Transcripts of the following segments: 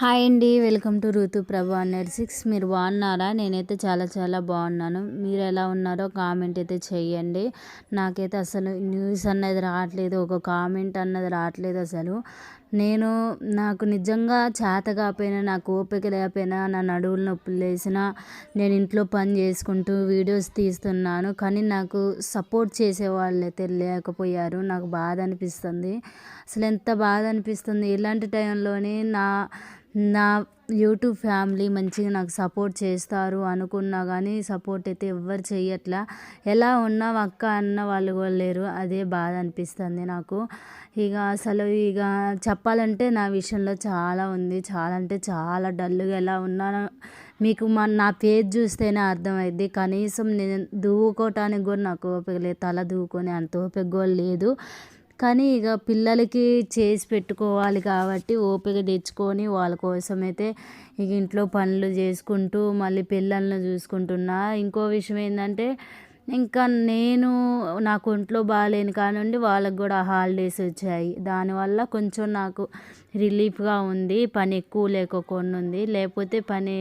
Hi అండి welcome to Ritu Prabhu six. మీరు బాగున్నారా? నేనైతే చాలా చాలా బాగున్నాను. మీరు ఎలా ఉన్నారో కామెంట్ అయితే చేయండి. నాకైతే అసలు న్యూస్ అన్నది రావట్లేదు ఒక కామెంట్ అన్నది రావట్లేదు అసలు. నేను నాకు నిజంగా చేత కాకపోయినా నాకు ఓపిక లేకపోయినా నా నడువులు నొప్పులు లేసినా నేను ఇంట్లో పని చేసుకుంటూ వీడియోస్ తీస్తున్నాను. కానీ నాకు సపోర్ట్ చేసే వాళ్ళు అయితే లేకపోయారు నాకు బాధ అనిపిస్తుంది. అసలు ఎంత బాధ అనిపిస్తుంది? ఇలాంటి టైంలోనే నా నా యూట్యూబ్ ఫ్యామిలీ మంచిగా నాకు సపోర్ట్ చేస్తారు అనుకున్నా కానీ సపోర్ట్ అయితే ఎవ్వరు చేయట్లా ఎలా ఉన్నా అక్క అన్న వాళ్ళు కూడా లేరు. అదే బాధ అనిపిస్తుంది నాకు. ఇక అసలు ఇక చెప్పాలంటే నా విషయంలో చాలా ఉంది. చాలా అంటే చాలా డల్గా ఎలా ఉన్నానో మీకు మన నా పేజ్ చూస్తేనే అర్థమైద్ది. కనీసం నేను దువ్వుకోవటానికి కూడా నాకు ఓపిక లేదు. తల దువ్వుకొని అంత ఓపిక కూడా లేదు. కానీ ఇక పిల్లలకి చేసి పెట్టుకోవాలి కాబట్టి ఓపిక తెచ్చుకొని వాళ్ళ కోసమైతే ఇక ఇంట్లో పనులు చేసుకుంటూ మళ్ళీ పిల్లల్ని చూసుకుంటున్నా. ఇంకో విషయం ఏంటంటే ఇంకా నేను నాకు ఒంట్లో బాగాలేని కానుండి వాళ్ళకి కూడా హాలిడేస్ వచ్చాయి. దానివల్ల కొంచెం నాకు రిలీఫ్గా ఉంది. పని ఎక్కువ లేకోకుండా ఉంది. లేకపోతే పని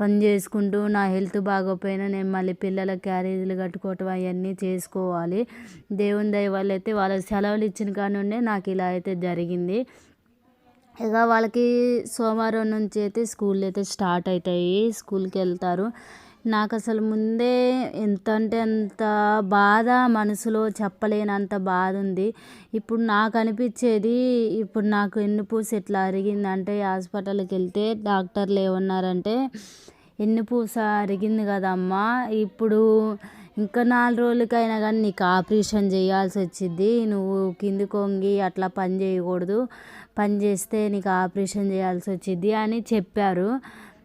పని చేసుకుంటూ నా హెల్త్ బాగోపోయినా నేను మళ్ళీ పిల్లల క్యారేజీలు కట్టుకోవటం అవన్నీ చేసుకోవాలి. దేవుని దయ వల్ల అయితే వాళ్ళకి సెలవులు ఇచ్చిన కానుండే నాకు ఇలా అయితే జరిగింది. ఇక వాళ్ళకి సోమవారం నుంచి అయితే స్కూల్ అయితే స్టార్ట్ అవుతాయి. స్కూల్కి వెళ్తారు. నాకు అసలు ముందే ఎంత అంటే అంత బాధ మనసులో చెప్పలేనంత బాధ ఉంది ఇప్పుడు నాకు అనిపించేది ఇప్పుడు నాకు వెన్నుపూస ఎట్లా అరిగిందంటే హాస్పిటల్కి వెళ్తే డాక్టర్లు ఏమన్నారంటే వెన్నుపూస అరిగింది కదమ్మా. ఇప్పుడు ఇంకా నాలుగు రోజులకైనా కానీ నీకు ఆపరేషన్ చేయాల్సి వచ్చింది నువ్వు కింది కొంగి అట్లా పని చేయకూడదు. పని చేస్తే నీకు ఆపరేషన్ చేయాల్సి వచ్చింది అని చెప్పారు.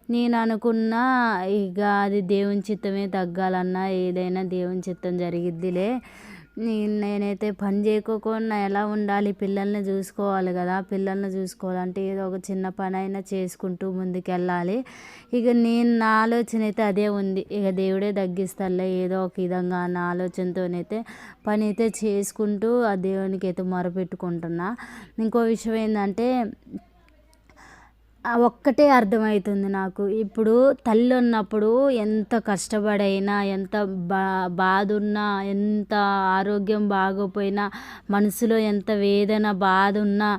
నేను అనుకున్న ఇక అది దేవుని చిత్తమే తగ్గాలన్నా ఏదైనా దేవుని చిత్తం జరిగిద్దిలే. నేనైతే పని చేయకోకుండా ఎలా ఉండాలి? పిల్లల్ని చూసుకోవాలి కదా. పిల్లల్ని చూసుకోవాలంటే ఏదో ఒక చిన్న పని అయినా చేసుకుంటూ ముందుకెళ్ళాలి. ఇక నేను నా ఆలోచన అయితే అదే ఉంది. ఇక దేవుడే తగ్గిస్తాలే ఏదో ఒక విధంగా నా ఆలోచనతోనైతే పని అయితే చేసుకుంటూ ఆ దేవునికి అయితే మొరపెట్టుకుంటున్నా. ఇంకో విషయం ఏంటంటే ఒక్కటే అర్థమవుతుంది నాకు. ఇప్పుడు తల్లి ఉన్నప్పుడు ఎంత కష్టపడైనా ఎంత బా బాధ ఉన్నా ఎంత ఆరోగ్యం బాగోపోయినా మనసులో ఎంత వేదన బాధ ఉన్నా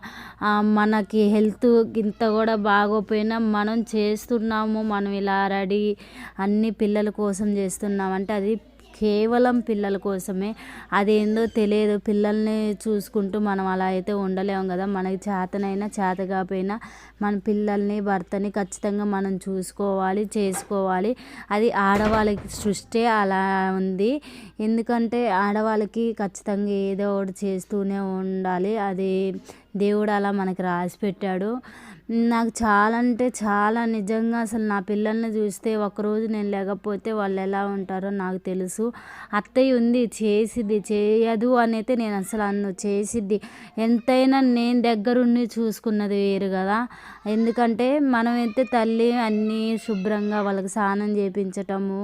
మనకి హెల్త్ ఇంత కూడా బాగోపోయినా మనం చేస్తున్నాము మనం ఇలా రెడీ అన్ని పిల్లల కోసం చేస్తున్నాం. అంటే అది కేవలం పిల్లల కోసమే. అదేందో తెలియదు. పిల్లల్ని చూసుకుంటూ మనం అలా అయితే ఉండలేము కదా. మనకి చేతనైనా చేత కాకపోయినా మన పిల్లల్ని భర్తని ఖచ్చితంగా మనం చూసుకోవాలి చేసుకోవాలి. అది ఆడవాళ్ళకి సృష్టి అలా ఉంది. ఎందుకంటే ఆడవాళ్ళకి ఖచ్చితంగా ఏదో ఒకటి చేస్తూనే ఉండాలి. అది దేవుడు అలా మనకి రాసి పెట్టాడు. నాకు చాలా అంటే చాలా నిజంగా అసలు నా పిల్లల్ని చూస్తే ఒకరోజు నేను లేకపోతే వాళ్ళు ఎలా ఉంటారో నాకు తెలుసు. అత్తయ్య ఉంది చేసిద్ది చేయదు అనైతే నేను అసలు అన్ను చేసిద్ది. ఎంతైనా నేను దగ్గరుండి చూసుకున్నది వేరు కదా. ఎందుకంటే మనమైతే తల్లి అన్నీ శుభ్రంగా వాళ్ళకి స్నానం చేయించటము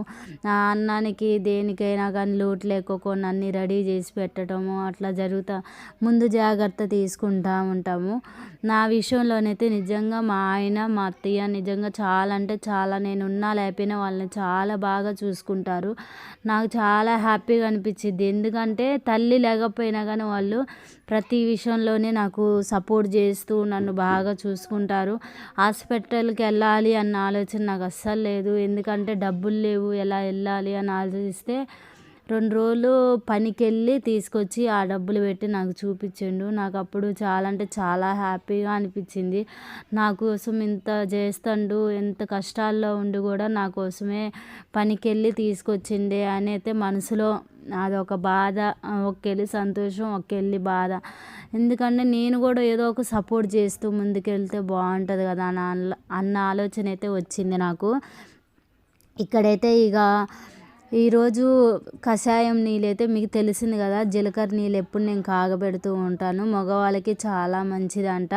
అన్నానికి దేనికైనా కానీ లోటు లేకోకుండా అన్నీ రెడీ చేసి పెట్టడము అట్లా జరుగుతా ముందు జాగ్రత్త తీసుకుంటా ఉంటాము. నా విషయంలోనైతే నిజంగా మా ఆయన మా అత్తయ్య నిజంగా చాలా అంటే చాలా నేను ఉన్నా లేకపోయినా వాళ్ళని చాలా బాగా చూసుకుంటారు. నాకు చాలా హ్యాపీగా అనిపించింది ఎందుకంటే తల్లి లేకపోయినా కానీ వాళ్ళు ప్రతి విషయంలోనే నాకు సపోర్ట్ చేస్తూ నన్ను బాగా చూసుకుంటారు. హాస్పిటల్కి వెళ్ళాలి అన్న ఆలోచన నాకు అస్సలు లేదు. ఎందుకంటే డబ్బులు లేవు ఎలా వెళ్ళాలి అని ఆలోచిస్తే రెండు రోజులు పనికి వెళ్ళి తీసుకొచ్చి ఆ డబ్బులు పెట్టి నాకు చూపించిండు. నాకు అప్పుడు చాలా అంటే చాలా హ్యాపీగా అనిపించింది. నా కోసం ఇంత చేస్తుండు ఎంత కష్టాల్లో ఉండి కూడా నా కోసమే పనికి వెళ్ళి తీసుకొచ్చిండే అని అయితే మనసులో అదొక బాధ ఒకెళ్ళి సంతోషం ఒకెళ్ళి బాధ. ఎందుకంటే నేను కూడా ఏదో ఒక సపోర్ట్ చేస్తూ ముందుకెళ్తే బాగుంటుంది కదా అన్న అన్న ఆలోచన అయితే వచ్చింది నాకు. ఇక్కడైతే ఇక ఈరోజు కషాయం నీళ్ళైతే మీకు తెలిసింది కదా జీలకర్ర నీళ్ళు ఎప్పుడు నేను కాగబెడుతూ ఉంటాను. మగవాళ్ళకి చాలా మంచిదంట.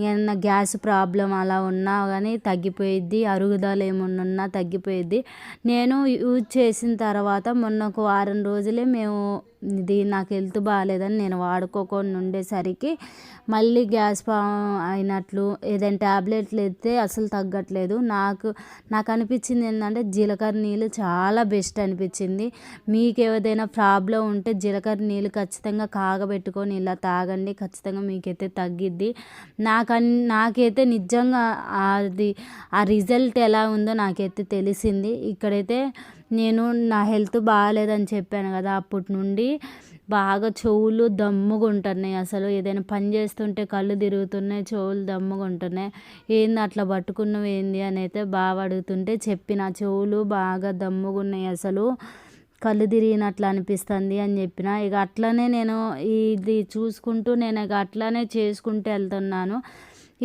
ఏమన్నా గ్యాస్ ప్రాబ్లం అలా ఉన్నా కానీ తగ్గిపోయిద్ది అరుగుదల ఏమన్నా ఉన్నా తగ్గిపోయిద్ది. నేను యూజ్ చేసిన తర్వాత మొన్న ఒక వారం రోజులే మేము ఇది నాకు హెల్త్ బాగాలేదని నేను వాడుకోకుండా ఉండేసరికి మళ్ళీ గ్యాస్ ఫా అయినట్లు ఏదైనా ట్యాబ్లెట్లు ఎత్తే అసలు తగ్గట్లేదు. నాకు నాకు అనిపించింది ఏంటంటే జీలకర్ర నీళ్ళు చాలా బెస్ట్ అనిపించింది. మీకు ఏదైనా ప్రాబ్లం ఉంటే జీలకర్ర నీళ్ళు ఖచ్చితంగా కాగబెట్టుకొని ఇలా తాగండి ఖచ్చితంగా మీకైతే తగ్గిద్ది. నాకు నాకైతే నిజంగా అది ఆ రిజల్ట్ ఎలా ఉందో నాకైతే తెలిసింది. ఇక్కడైతే నేను నా హెల్త్ బాగాలేదని చెప్పాను కదా అప్పటి నుండి. బాగా చెవులు దమ్ముగా ఉంటున్నాయి అసలు. ఏదైనా పని చేస్తుంటే కళ్ళు తిరుగుతున్నాయి చెవులు దమ్ముగా ఉంటున్నాయి. ఏంది అట్లా పట్టుకున్నావు ఏంది అని అయితే బాగా అడుగుతుంటే చెప్పిన చెవులు బాగా దమ్ముగా ఉన్నాయి అసలు. కళ్ళు తిరిగినట్లు అనిపిస్తుంది అని చెప్పిన. ఇక అట్లనే నేను ఇది చూసుకుంటూ నేను ఇక అట్లనే చేసుకుంటూ వెళ్తున్నాను.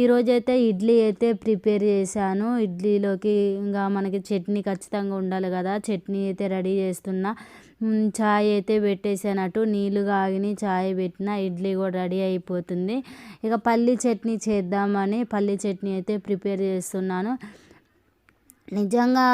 ఈరోజైతే ఇడ్లీ అయితే ప్రిపేర్ చేశాను. ఇడ్లీలోకి ఇంకా మనకి చట్నీ ఖచ్చితంగా ఉండాలి కదా. చట్నీ అయితే రెడీ చేస్తున్నా. చాయ్ అయితే పెట్టేసానట్టు నీళ్ళు కాగిని చాయ్ పెట్టిన ఇడ్లీ కూడా రెడీ అయిపోతుంది. ఇక పల్లి చట్నీ చేద్దామని పల్లి చట్నీ అయితే ప్రిపేర్ చేస్తున్నాను. నిజంగా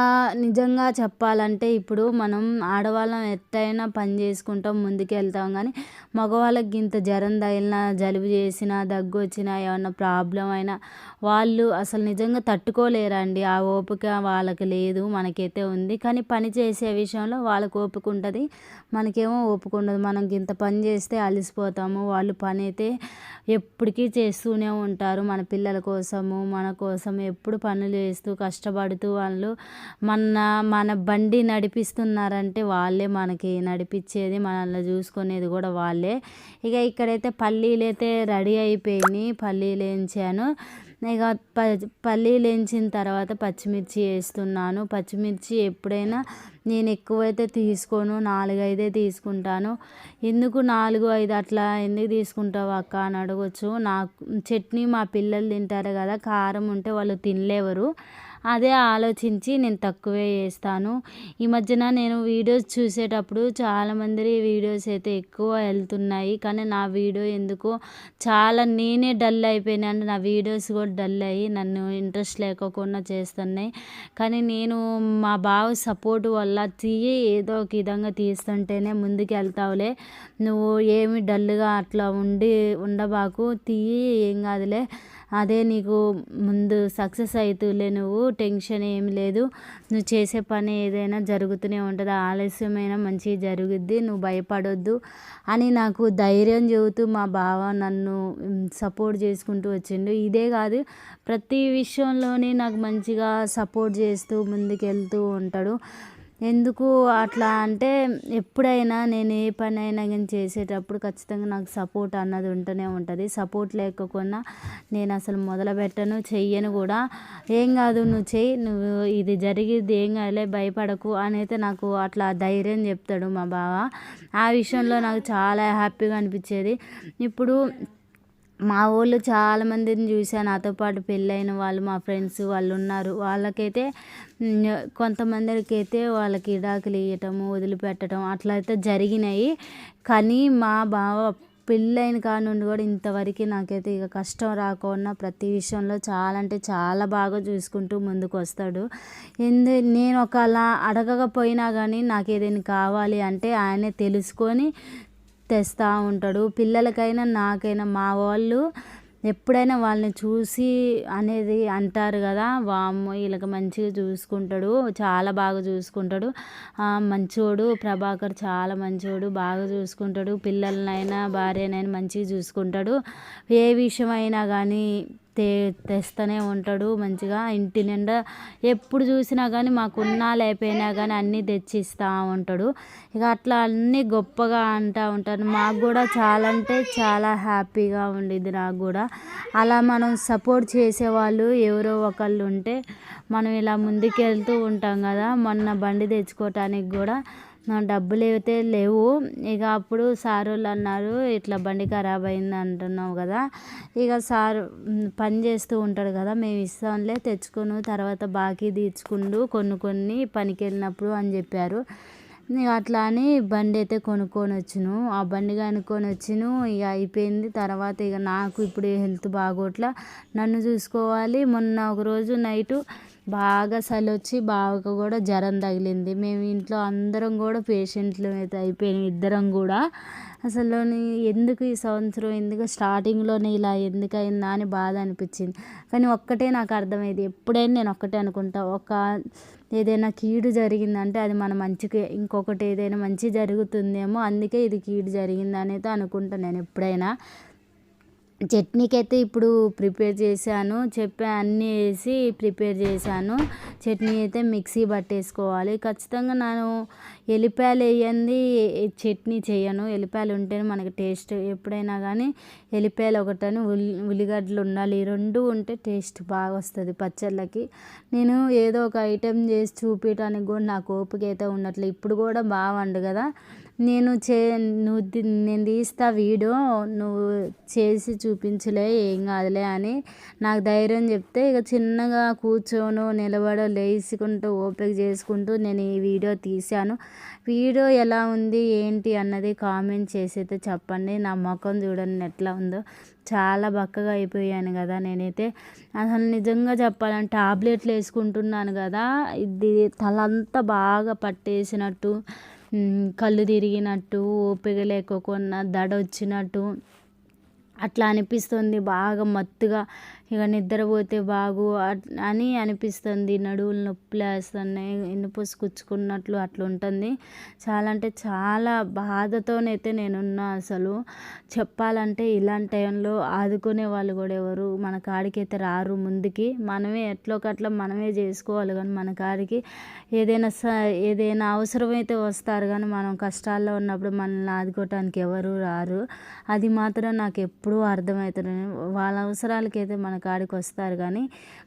నిజంగా చెప్పాలంటే ఇప్పుడు మనం ఆడవాళ్ళం ఎట్టయినా పని చేసుకుంటాం ముందుకెళ్తాం కానీ మగవాళ్ళకి ఇంత జ్వరం తగిలినా జలుబు చేసినా దగ్గు వచ్చినా ఏమన్నా ప్రాబ్లం అయినా వాళ్ళు అసలు నిజంగా తట్టుకోలేరండి. ఆ ఓపిక వాళ్ళకి లేదు మనకైతే ఉంది. కానీ పని చేసే విషయంలో వాళ్ళకి ఓపిక ఉంటుంది మనకేమో ఓపిక ఉండదు. మనం ఇంత పని చేస్తే అలసిపోతాము. వాళ్ళు పని అయితే ఎప్పటికీ చేస్తూనే ఉంటారు. మన పిల్లల కోసము మన కోసం ఎప్పుడు పనులు చేస్తూ కష్టపడుతూ వాళ్ళు మన మన బండి నడిపిస్తున్నారంటే వాళ్ళే మనకి నడిపించేది మనల్ని చూసుకునేది కూడా వాళ్ళే. ఇక ఇక్కడైతే పల్లీలు అయితే రెడీ అయిపోయినాయి పల్లీలు వేయించాను ఇక ప పల్లీలు వేయించిన తర్వాత పచ్చిమిర్చి వేస్తున్నాను. పచ్చిమిర్చి ఎప్పుడైనా నేను ఎక్కువైతే తీసుకోను నాలుగైదే తీసుకుంటాను. ఎందుకు నాలుగు ఐదు అట్లా ఎందుకు తీసుకుంటావు అక్క అని అడగచ్చు. నాకు చట్నీ మా పిల్లలు తింటారు కదా కారం ఉంటే వాళ్ళు తినలేవరు. అదే ఆలోచించి నేను తక్కువే వేస్తాను ఈ మధ్యన నేను వీడియోస్ చూసేటప్పుడు చాలామంది వీడియోస్ అయితే ఎక్కువ వెళ్తున్నాయి. కానీ నా వీడియో ఎందుకో చాలా నేనే డల్ అయిపోయినాను నా వీడియోస్ కూడా డల్ అయ్యి నన్ను ఇంట్రెస్ట్ లేకోకుండా చేస్తున్నాయి. కానీ నేను మా బావ సపోర్ట్ వల్ల తీయి ఏదో ఒక విధంగా తీస్తుంటేనే ముందుకు వెళ్తావులే నువ్వు ఏమి డల్గా అట్లా ఉండి ఉండబాకు. తీయి ఏం కాదులే. అదే నీకు ముందు సక్సెస్ అవుతులే నువ్వు టెన్షన్ ఏం లేదు. నువ్వు చేసే పని ఏదైనా జరుగుతూనే ఉంటుంది. ఆలస్యమైన మంచిగా జరుగుద్ది నువ్వు భయపడొద్దు అని నాకు ధైర్యం చెబుతూ మా బావ నన్ను సపోర్ట్ చేసుకుంటూ వచ్చిండు. ఇదే కాదు ప్రతి విషయంలోనే నాకు మంచిగా సపోర్ట్ చేస్తూ ముందుకెళ్తూ ఉంటాడు. ఎందుకు అట్లా అంటే ఎప్పుడైనా నేను ఏ పని అయినా కానీ చేసేటప్పుడు ఖచ్చితంగా నాకు సపోర్ట్ అన్నది ఉంటూనే ఉంటుంది. సపోర్ట్ లేకపోయినా నేను అసలు మొదలు పెట్టను చెయ్యను కూడా. ఏం కాదు నువ్వు చెయ్యి నువ్వు ఇది జరిగేది ఏం కాదులే భయపడకు అని అయితే నాకు అట్లా ధైర్యం చెప్తాడు మా బావ. ఆ విషయంలో నాకు చాలా హ్యాపీగా అనిపించేది. ఇప్పుడు మా వాళ్ళు చాలామందిని చూసాను నాతో పాటు పెళ్ళైన వాళ్ళు మా ఫ్రెండ్స్ వాళ్ళు ఉన్నారు. వాళ్ళకైతే కొంతమందికి అయితే వాళ్ళకి ఇడాకులు ఇవ్వటము వదిలిపెట్టడం అట్లా అయితే జరిగినాయి. కానీ మా బావ పెళ్ళైన కాడ నుండి కూడా ఇంతవరకు నాకైతే ఇక కష్టం రాకుండా ప్రతి విషయంలో చాలా అంటే చాలా బాగా చూసుకుంటూ ముందుకు వస్తాడు. ఎందు నేను ఒక అలా అడగకపోయినా కానీ నాకు ఏదైనా కావాలి అంటే ఆయనే తెలుసుకొని తెస్తూ ఉంటాడు. పిల్లలకైనా నాకైనా మా వాళ్ళు ఎప్పుడైనా వాళ్ళని చూసి అనేది అంటారు కదా వామ్మో వీళ్ళకి మంచిగా చూసుకుంటాడు చాలా బాగా చూసుకుంటాడు. మంచోడు ప్రభాకర్ చాలా మంచోడు బాగా చూసుకుంటాడు. పిల్లలనైనా భార్యనైనా మంచిగా చూసుకుంటాడు. ఏ విషయమైనా కానీ తే తెస్తూనే ఉంటాడు మంచిగా. ఇంటి నిండా ఎప్పుడు చూసినా కానీ మాకున్నా లేకపోయినా కానీ అన్నీ తెచ్చిస్తూ ఉంటాడు. ఇక అట్లా అన్నీ గొప్పగా అంటూ ఉంటాను మాకు కూడా చాలా అంటే చాలా హ్యాపీగా ఉండిద్ది నాకు కూడా. అలా మనం సపోర్ట్ చేసేవాళ్ళు ఎవరో ఒకళ్ళు ఉంటే మనం ఇలా ముందుకెళ్తూ ఉంటాం కదా. మొన్న బండి తెచ్చుకోవటానికి కూడా నా డబ్బులు అయితే లేవు. ఇక అప్పుడు సార్ వాళ్ళు అన్నారు ఇట్లా బండి ఖరాబ్ అయింది అంటున్నావు కదా. ఇక సార్ పని చేస్తూ ఉంటాడు కదా మేము ఇస్తాంలే తెచ్చుకుని తర్వాత బాకీ తీర్చుకుండు కొన్ని కొన్ని పనికి వెళ్ళినప్పుడు అని చెప్పారు. అట్లా అని బండి అయితే కొనుక్కొని వచ్చును ఆ బండి కనుక్కొని వచ్చును ఇక అయిపోయింది. తర్వాత ఇక నాకు ఇప్పుడు హెల్త్ బాగోట్ల నన్ను చూసుకోవాలి. మొన్న ఒకరోజు నైటు బాగా చలి వచ్చి బాగా కూడా జ్వరం తగిలింది. మేము ఇంట్లో అందరం కూడా పేషెంట్లు అయితే అయిపోయినాం ఇద్దరం కూడా. అసలు ఎందుకు ఈ సంవత్సరం ఎందుకు స్టార్టింగ్లోనే ఇలా ఎందుకు అయిందా అని బాధ అనిపించింది. కానీ ఒక్కటే నాకు అర్థమైంది. ఎప్పుడైనా నేను ఒక్కటే అనుకుంటా. ఒక ఏదైనా కీడు జరిగిందంటే అది మన మంచికి. ఇంకొకటి ఏదైనా మంచి జరుగుతుందేమో అందుకే ఇది కీడు జరిగిందనేది అనుకుంటా నేను ఎప్పుడైనా. చట్నీకి అయితే ఇప్పుడు ప్రిపేర్ చేశాను. చెప్పే అన్నీ వేసి ప్రిపేర్ చేశాను. చట్నీ అయితే మిక్సీ పట్టేసుకోవాలి. ఖచ్చితంగా నేను ఎల్లిపాయలు వేయండి చట్నీ చేయను. ఎల్లిపాయలు ఉంటేనే మనకి టేస్ట్ ఎప్పుడైనా కానీ ఎల్లిపాయలు ఒకటని ఉల్లి ఉల్లిగడ్డలు ఉండాలి. ఈ రెండు ఉంటే టేస్ట్ బాగా వస్తుంది పచ్చళ్ళకి. నేను ఏదో ఒక ఐటెం చేసి చూపించడానికి కూడా నాకు ఓపిక అయితే ఉండట్లేదు ఇప్పుడు కూడా బాగుండు కదా. నేను చే నువ్వు నేను తీస్తా వీడియో నువ్వు చేసి చూపించలే ఏం కాదులే అని నాకు ధైర్యం చెప్తే ఇక చిన్నగా కూర్చోను నిలబడో లేసుకుంటూ ఓపిక చేసుకుంటూ నేను ఈ వీడియో తీశాను. వీడియో ఎలా ఉంది ఏంటి అన్నది కామెంట్ చేసి అయితే చెప్పండి. నా ముఖం చూడండి ఎట్లా ఉందో. చాలా బక్కగా అయిపోయాను కదా నేనైతే. అసలు నిజంగా చెప్పాలంటే టాబ్లెట్లు వేసుకుంటున్నాను కదా. ఇది తలంతా బాగా పట్టేసినట్టు. కళ్ళు తిరిగినట్టు ఓపిక లేకోకుండా దడ వచ్చినట్టు అట్లా అనిపిస్తుంది. బాగా మత్తుగా ఇక నిద్రపోతే బాగు అట్- అని అనిపిస్తుంది. నడువులు నొప్పులు వేస్తున్నాయి. ఎన్నుపూసి కుచ్చుకున్నట్లు అట్లా ఉంటుంది. చాలా అంటే చాలా బాధతోనైతే నేనున్నా అసలు. చెప్పాలంటే ఇలాంటి టైంలో ఆదుకునే వాళ్ళు కూడా ఎవరు మన కాడికైతే రారు ముందుకి. మనమే ఎట్లోకట్లా మనమే చేసుకోవాలి కానీ మన కాడికి ఏదైనా స ఏదైనా అవసరమైతే వస్తారు కానీ మనం కష్టాల్లో ఉన్నప్పుడు మనల్ని ఆదుకోవటానికి ఎవరు రారు. అది మాత్రం నాకు ఎప్పుడూ అర్థమవుతుంది వాళ్ళ అవసరాలకైతే మన మన కాడికి వస్తారు కానీ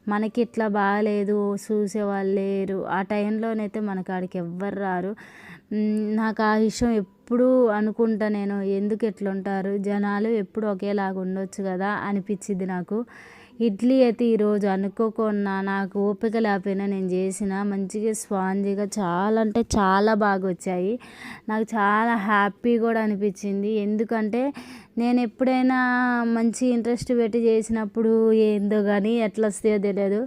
మనకి ఇట్లా బాగాలేదు చూసేవాళ్ళు లేరు. ఆ టైంలోనైతే మన కాడికి ఎవ్వరు రారు. నాకు ఆ విషయం ఎప్పుడూ అనుకుంటా నేను. ఎందుకు ఎట్లా ఉంటారు జనాలు ఎప్పుడు ఒకేలాగా ఉండొచ్చు కదా అనిపించింది నాకు. ఇడ్లీ అయితే ఈరోజు అనుకోకుండా నాకు ఓపిక లేకపోయినా నేను చేసిన మంచిగా స్పాంజీగా చాలా అంటే చాలా బాగా వచ్చాయి. నాకు చాలా హ్యాపీ కూడా అనిపించింది. ఎందుకంటే నేను ఎప్పుడైనా మంచి ఇంట్రెస్ట్ పెట్టి చేసినప్పుడు ఏందో కానీ ఎట్లా వస్తాయో తెలియదు.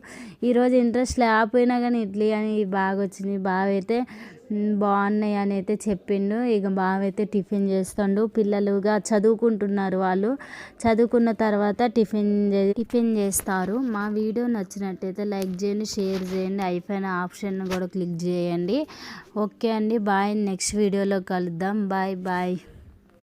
ఈరోజు ఇంట్రెస్ట్ లేకపోయినా కానీ ఇడ్లీ అని బాగా వచ్చింది. బాగా అయితే బాగున్నాయి అని అయితే చెప్పిండు. ఇక బాగా అయితే టిఫిన్ చేస్తుండు. పిల్లలుగా చదువుకుంటున్నారు వాళ్ళు. చదువుకున్న తర్వాత టిఫిన్ చే- టిఫిన్ చేస్తారు. మా వీడియో నచ్చినట్టయితే లైక్ చేయండి షేర్ చేయండి. అయిపోయిన ఆప్షన్ కూడా క్లిక్ చేయండి. ఓకే అండి. బాయ్. నెక్స్ట్ వీడియోలో కలుద్దాం. Bye bye.